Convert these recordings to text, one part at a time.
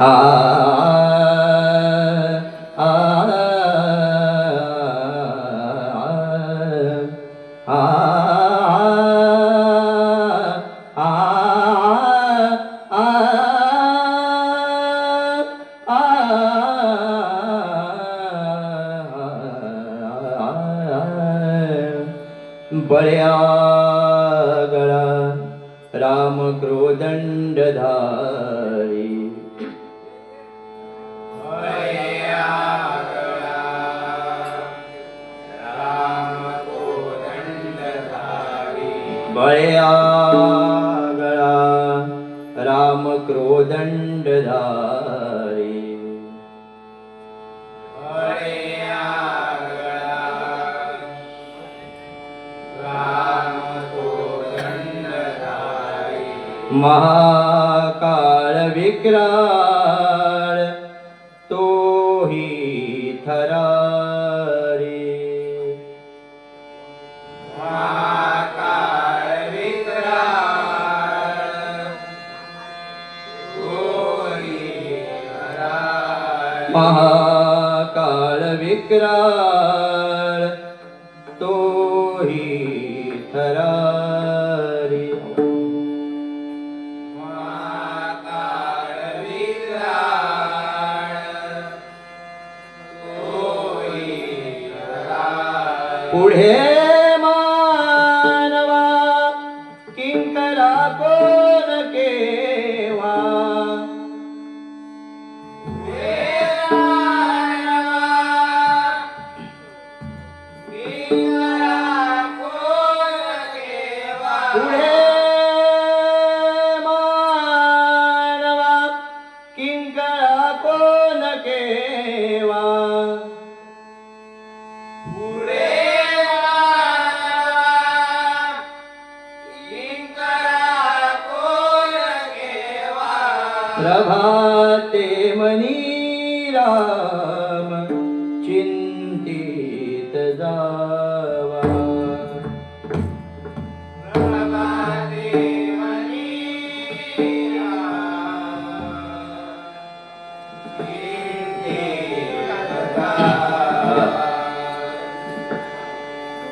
आ बा रामक्रोदण्डधा મળ્યા રામ ક્રોદંડ ધારી મહાકાળ વિક્રમ महाकाल विक्रा Yeah.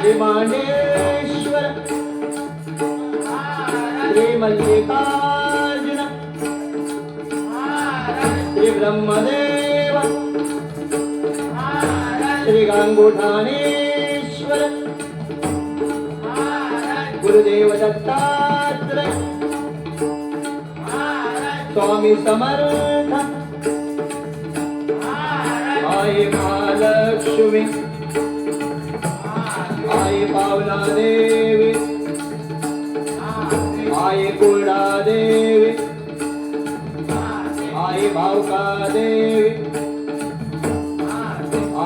श्री मांडेश्वर मल्लिकार्जुन ब्रह्मदेव गांगुठानेश्वर गुरुदेव दत्तात्रय। स्वामी समर्थ। आई महालक्ष्मी आई पावला देवी आई कुळा देवी आई भावका देवी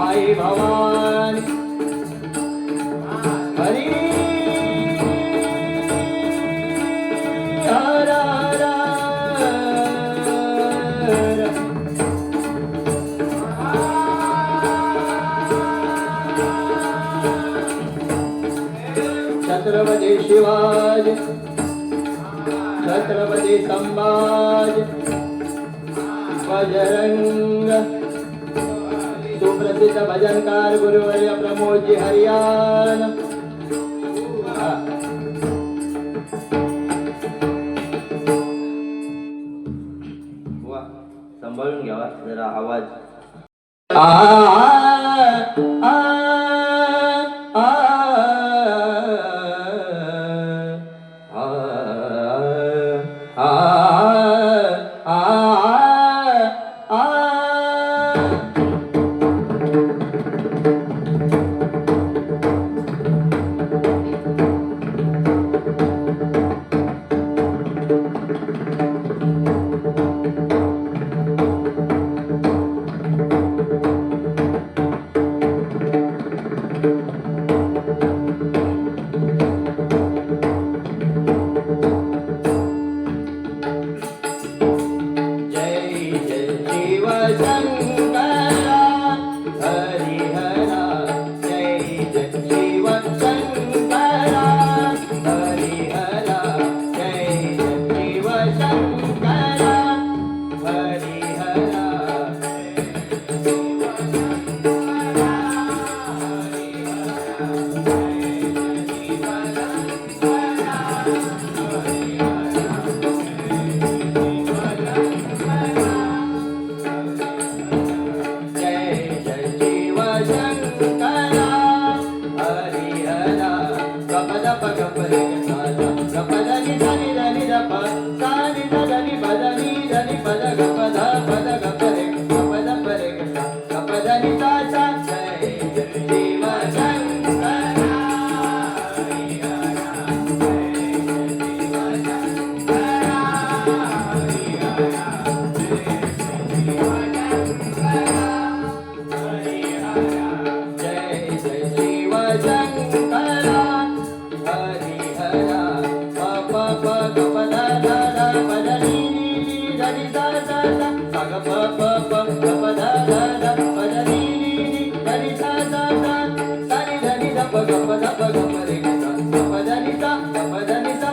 आई भवानी छत्रपती शिवाजी छत्रपती संभाजी बजरंग सुप्रसिद्ध भजनकार गुरुवर्य प्रमोदजी हरियाण. सांभाळून घ्यावा जरा आवाज. आ.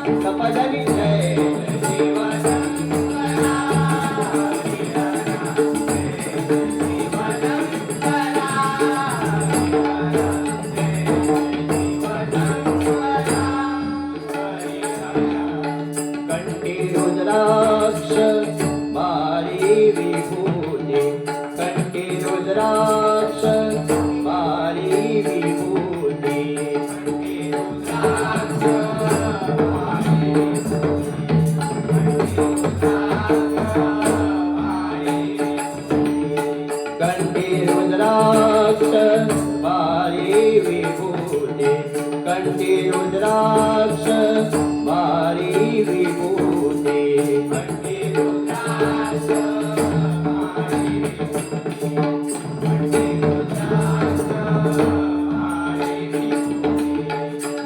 Capaz de ninguém कंठी रुद्राक्ष भारी विभूते कंठी रुद्राक्ष भारी विभूते कंठी रुद्राक्ष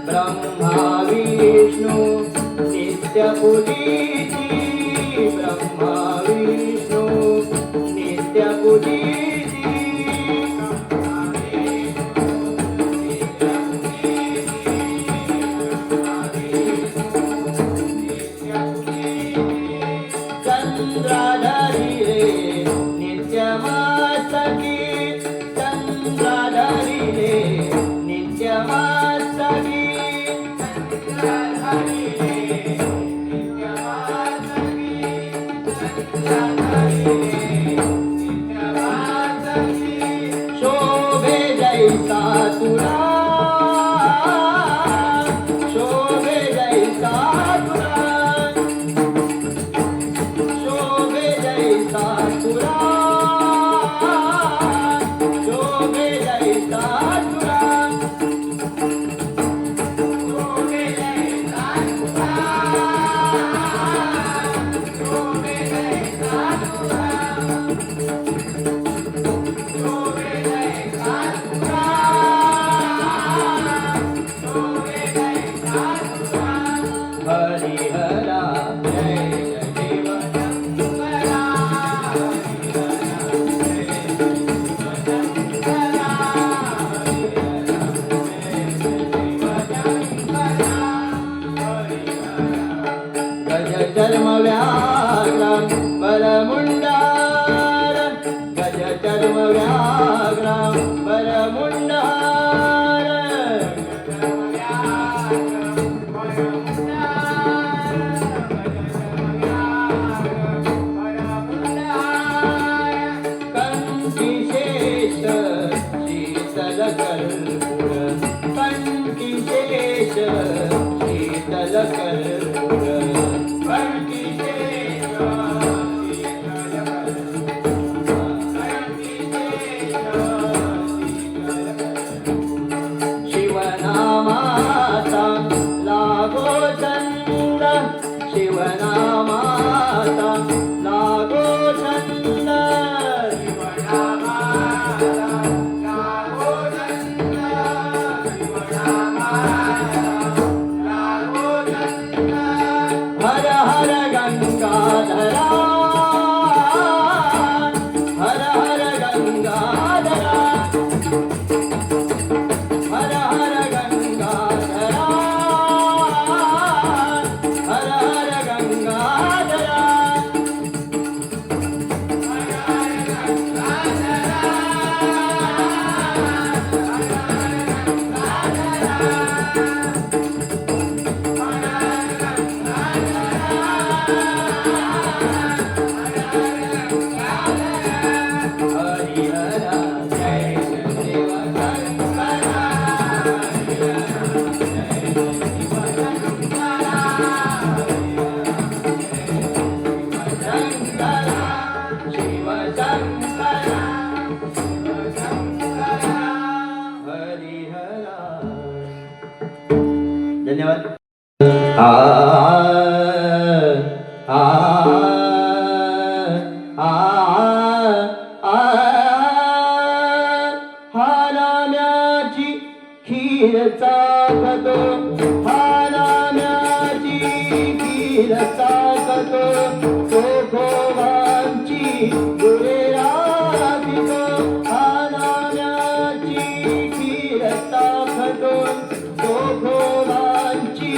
ब्रह्मा विष्णु नित्य ब्रह्मा चर्मव्याला बलमुंडार गज चर्मव्या हालाम्याची खीर चाकतो हालाम्याची खीर चाकतो सोखोबांची गुरे राधितो हालाम्याची खीर चाकतो सोखोबांची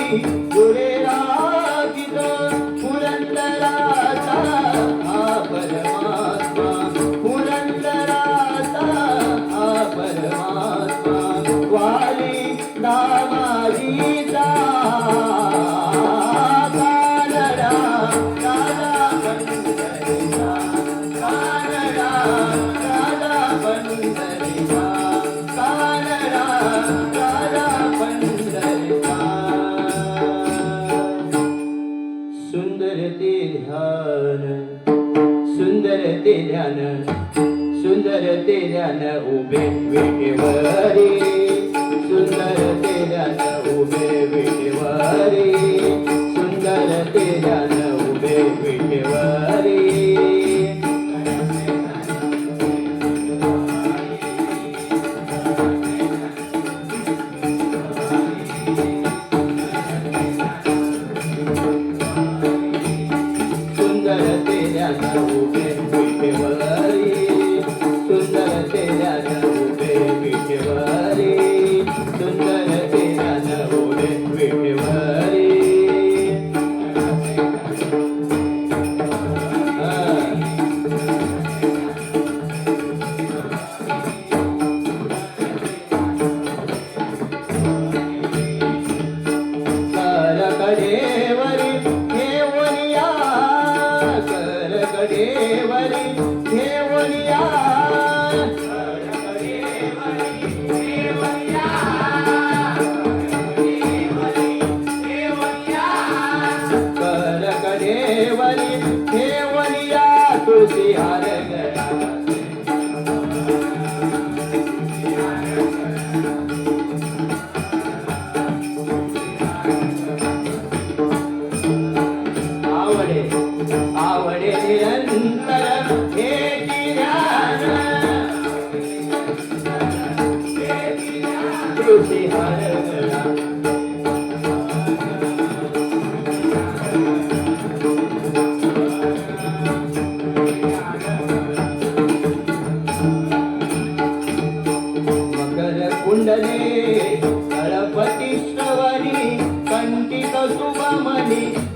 सुंदर तेजान उभे विटेवरी सुंदर तेजान उभे विटेवरी सुंदर तेजान उभे विटेवरी perché that. Thank you.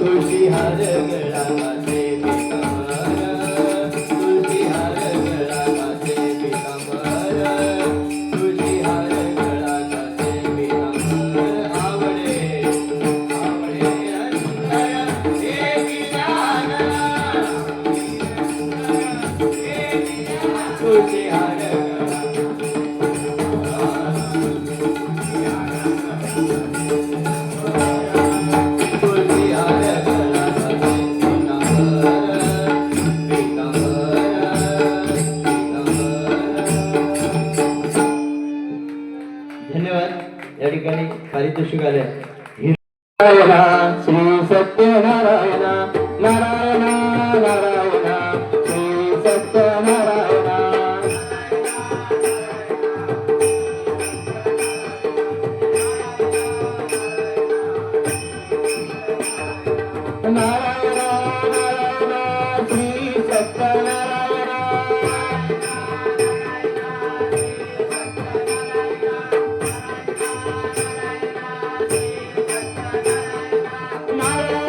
ತುಳಸಿ ಹರಗಳ ठिकाणी पारितोषिक आले श्री Bye.